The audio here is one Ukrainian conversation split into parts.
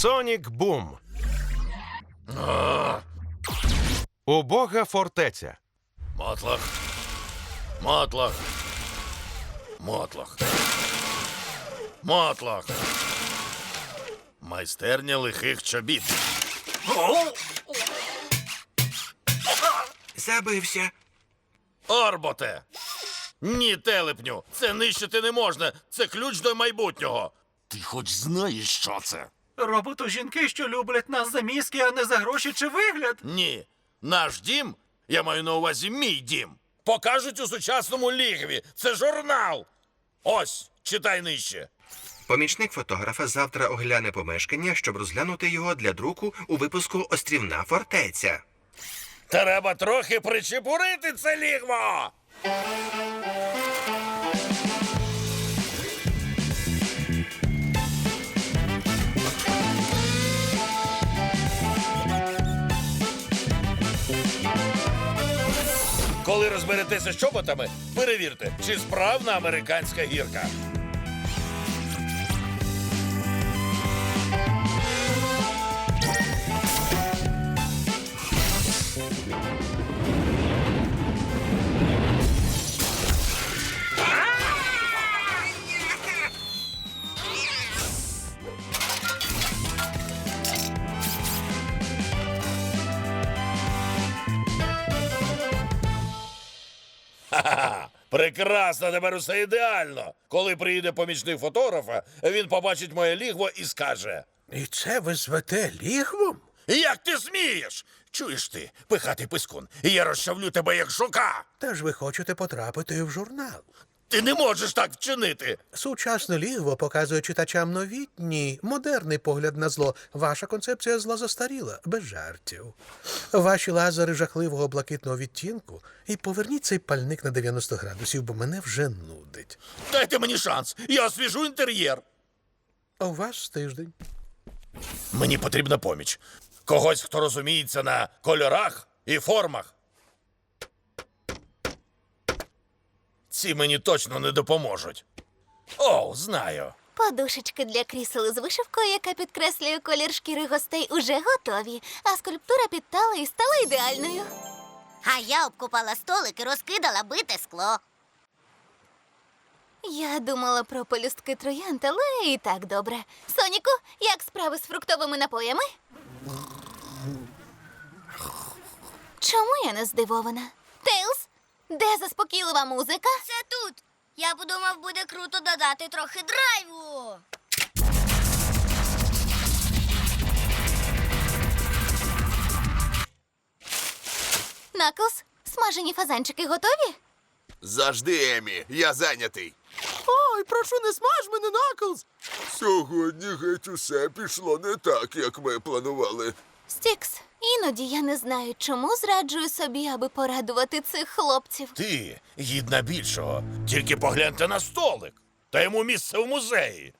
Сонік Бум. Убога фортеця. Мотлах. Мотлах. Мотлах. Мотлах. Майстерня лихих чобіт. Забився. Орботе! Ні, телепню, це нищити не можна. Це ключ до майбутнього. Ти хоч знаєш, що це? Робото жінки, що люблять нас за мізки, а не за гроші чи вигляд. Ні. Наш дім, я маю на увазі мій дім. Покажуть у сучасному лігві. Це журнал. Ось, читай нижче. Помічник фотографа завтра огляне помешкання, щоб розглянути його для друку у випуску Острівна фортеця. Треба трохи причепурити це лігво. Розберетеся з чоботами, перевірте, чи справна американська гірка. Ха-ха! Прекрасно, тепер усе ідеально. Коли приїде помічник фотографа, він побачить моє лігво і скаже: І це ви звете лігвом? Як ти смієш? Чуєш ти, пихатий пискун, я розчавлю тебе як жука. Та ж ви хочете потрапити в журнал. Ти не можеш так вчинити. Сучасне лігво показує читачам новітній, модерний погляд на зло. Ваша концепція зла застаріла, без жартів. Ваші лазери жахливого блакитного відтінку. І поверніть цей пальник на 90 градусів, бо мене вже нудить. Дайте мені шанс, я освіжу інтер'єр. А у вас тиждень. Мені потрібна поміч. Когось, хто розуміється на кольорах і формах. Ці мені точно не допоможуть. О, знаю. Подушечки для крісел з вишивкою, яка підкреслює колір шкіри гостей, уже готові, а скульптура підтала і стала ідеальною. А я обкупала столик і розкидала бите скло. Я думала про пелюстки троянд, але і так добре. Соніку, як справи з фруктовими напоями? Чому я не здивована? Тейлз, де заспокійлива музика? Це тут. Я подумав, буде круто додати трохи драйву. Наклз, смажені фазанчики готові? Завжди, Емі, я зайнятий. Ой, прошу, не смаж мене, Наклз! Сьогодні геть усе пішло не так, як ми планували. Стікс, іноді я не знаю, чому зраджую собі, аби порадувати цих хлопців. Ти гідна більшого. Тільки погляньте на столик. Та йому місце в музеї.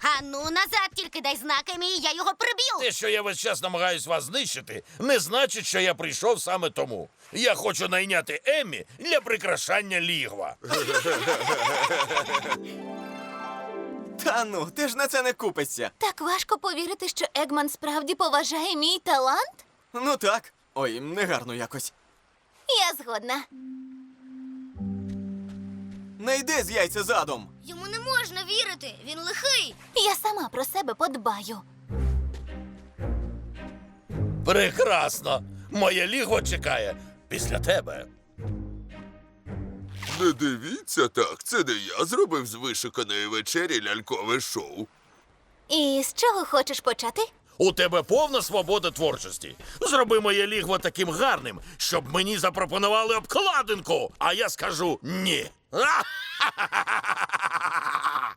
А ну назад тільки дай знак Емі, і я його приб'ю. Те, що я весь час намагаюсь вас знищити, не значить, що я прийшов саме тому. Я хочу найняти Еммі для прикрашання лігва. Та ну, ти ж на це не купишся. Так важко повірити, що Егман справді поважає мій талант? Ну так. Ой, негарно якось. Я згодна. Не йди з яйця задом. Йому не можна вірити, він лихий. Я сама про себе подбаю. Прекрасно! Моє лігво чекає після тебе. Не дивіться так, це не я зробив з вишиканої вечері лялькове шоу. І з чого хочеш почати? У тебе повна свобода творчості. Зроби моє лігво таким гарним, щоб мені запропонували обкладинку, а я скажу ні.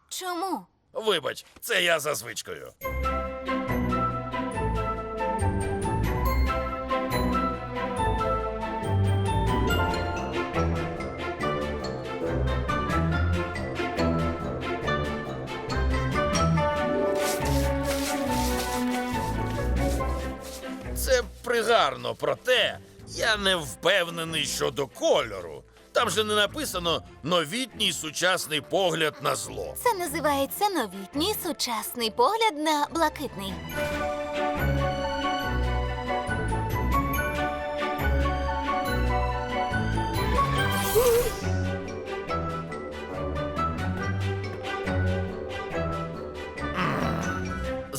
Чому? Вибач, це я за звичкою. Це пригарно, проте я не впевнений щодо кольору. Там же не написано новітній сучасний погляд на зло. Це називається новітній сучасний погляд на блакитний.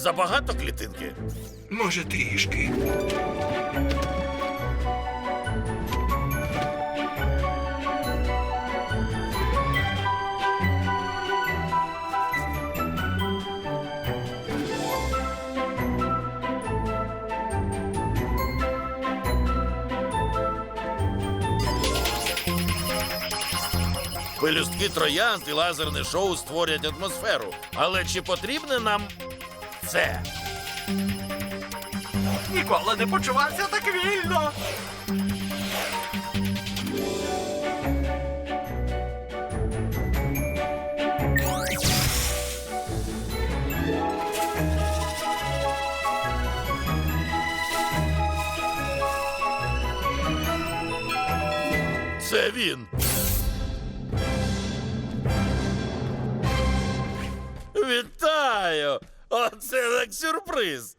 Забагато клітинки. Може, трішки. Пелюстки троянд і лазерне шоу створять атмосферу. Але чи потрібне нам це? Ніколи не почувався так вільно. Це він. Оце так сюрприз.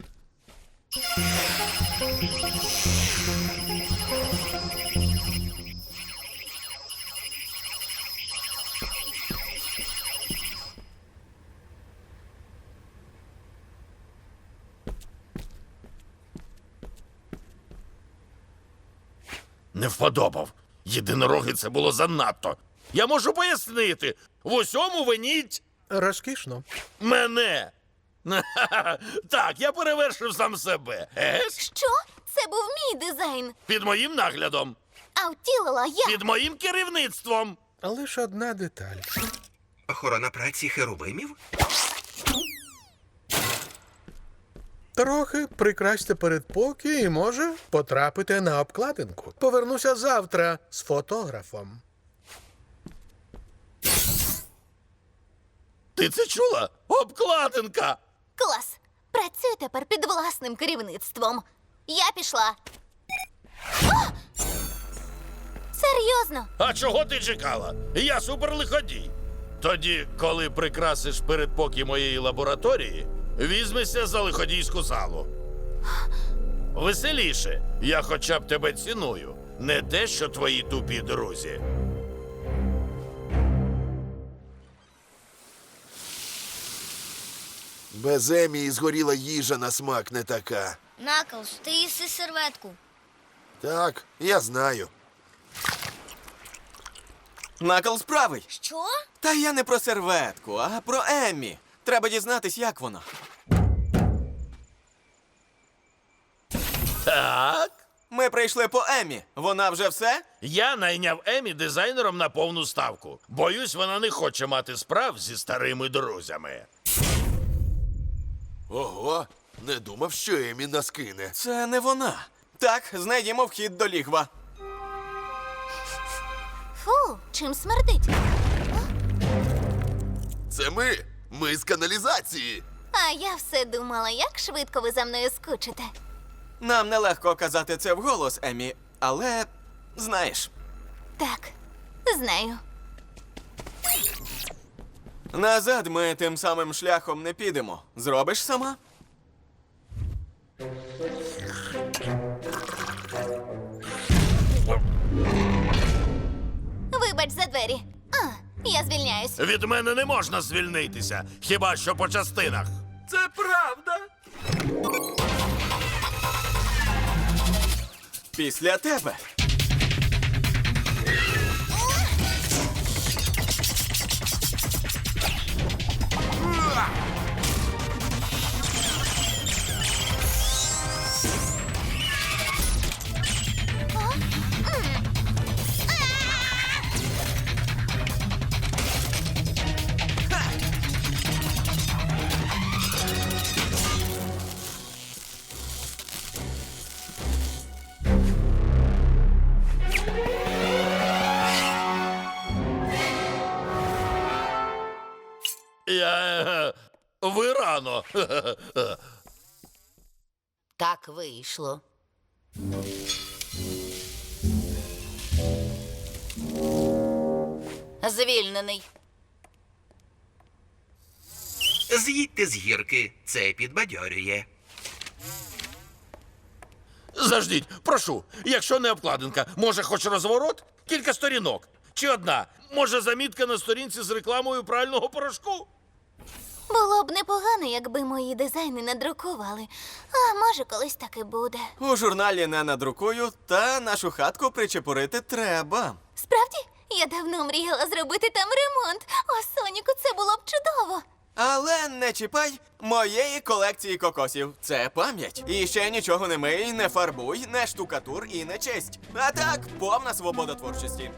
Не вподобав. Єдинороги це було занадто. Я можу пояснити. В усьому виніть Розкішно. мене. Так, я перевершив сам себе. Ес? Що? Це був мій дизайн. Під моїм наглядом, А втілила я. під моїм керівництвом. Лише одна деталь. Охорона праці херувимів? Трохи прикрасьте передпокій і може потрапити на обкладинку. Повернуся завтра з фотографом. Ти це чула? Обкладинка. Клас. Працюй тепер під власним керівництвом. Я пішла. А! Серйозно? А чого ти чекала? Я суперлиходій. Тоді, коли прикрасиш передпокій моєї лабораторії, візьмися за лиходійську залу. Веселіше, я хоча б тебе ціную, не те, що твої тупі друзі. Без Емії згоріла їжа на смак не така. Наклз, ти їси серветку. Так, я знаю. Накл справий. Що? Та я не про серветку, а про Еммі. Треба дізнатись, як вона. Так. Ми прийшли по Еммі. Вона вже все? Я найняв Емі дизайнером на повну ставку. Боюсь, вона не хоче мати справ зі старими друзями. Ого, не думав, що Емі нас кине. Це не вона. Так, знайдімо вхід до лігва. Фу, чим смердить? Це ми. Ми з каналізації. А я все думала, як швидко ви за мною скучите. Нам нелегко казати це вголос, Еммі, але знаєш, Так, знаю. Назад ми тим самим шляхом не підемо. Зробиш сама? Вибач за двері. А, я звільняюсь. Від мене не можна звільнитися, хіба що по частинах. Це правда. Після тебе. Ви рано. Так вийшло. Звільнений. З'їдьте з гірки, це підбадьорює. Заждіть, прошу, якщо не обкладинка, може хоч розворот? Кілька сторінок. Чи одна? Може замітка на сторінці з рекламою прального порошку? Було б непогано, якби мої дизайни надрукували. А може, колись так і буде. У журналі не надрукую, та нашу хатку причепурити треба. Справді, я давно мріяла зробити там ремонт. О, Соніку, це було б чудово. Але не чіпай моєї колекції кокосів. Це пам'ять. І ще нічого не мий, не фарбуй, не штукатур і не честь. А так, повна свобода творчості.